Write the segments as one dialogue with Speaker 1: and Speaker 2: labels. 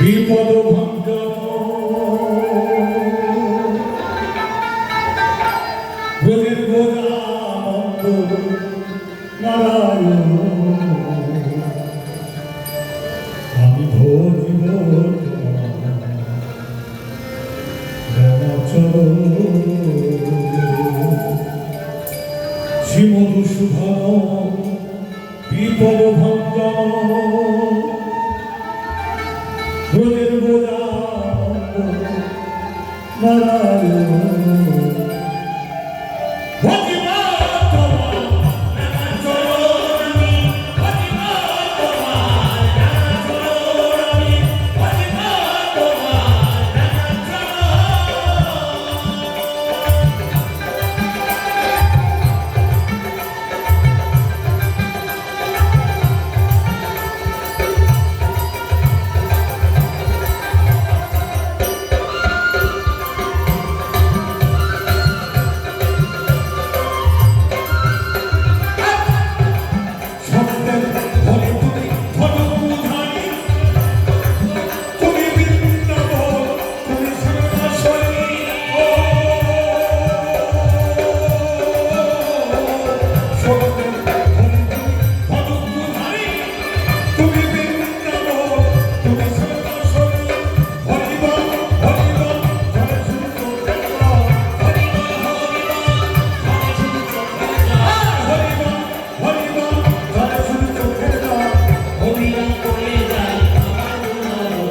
Speaker 1: বিপদ ভোলের গোরামন্ত নারায়ণ। আমি ভোজি শ্রীমধুসূধন বিপদ ভঙ্গ ならぬ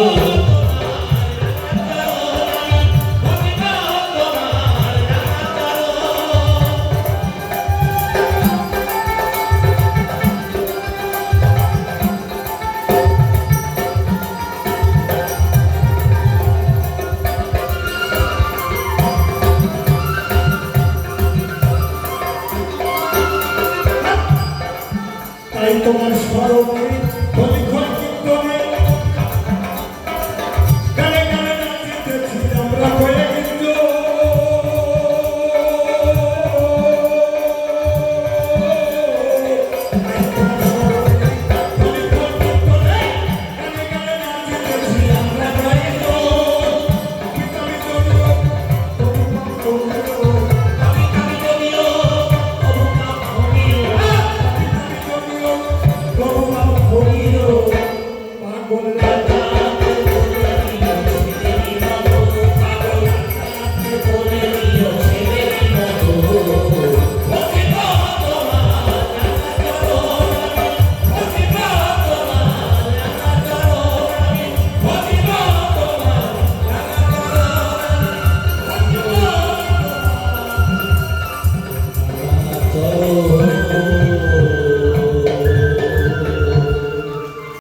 Speaker 1: Aí tomando fora o agora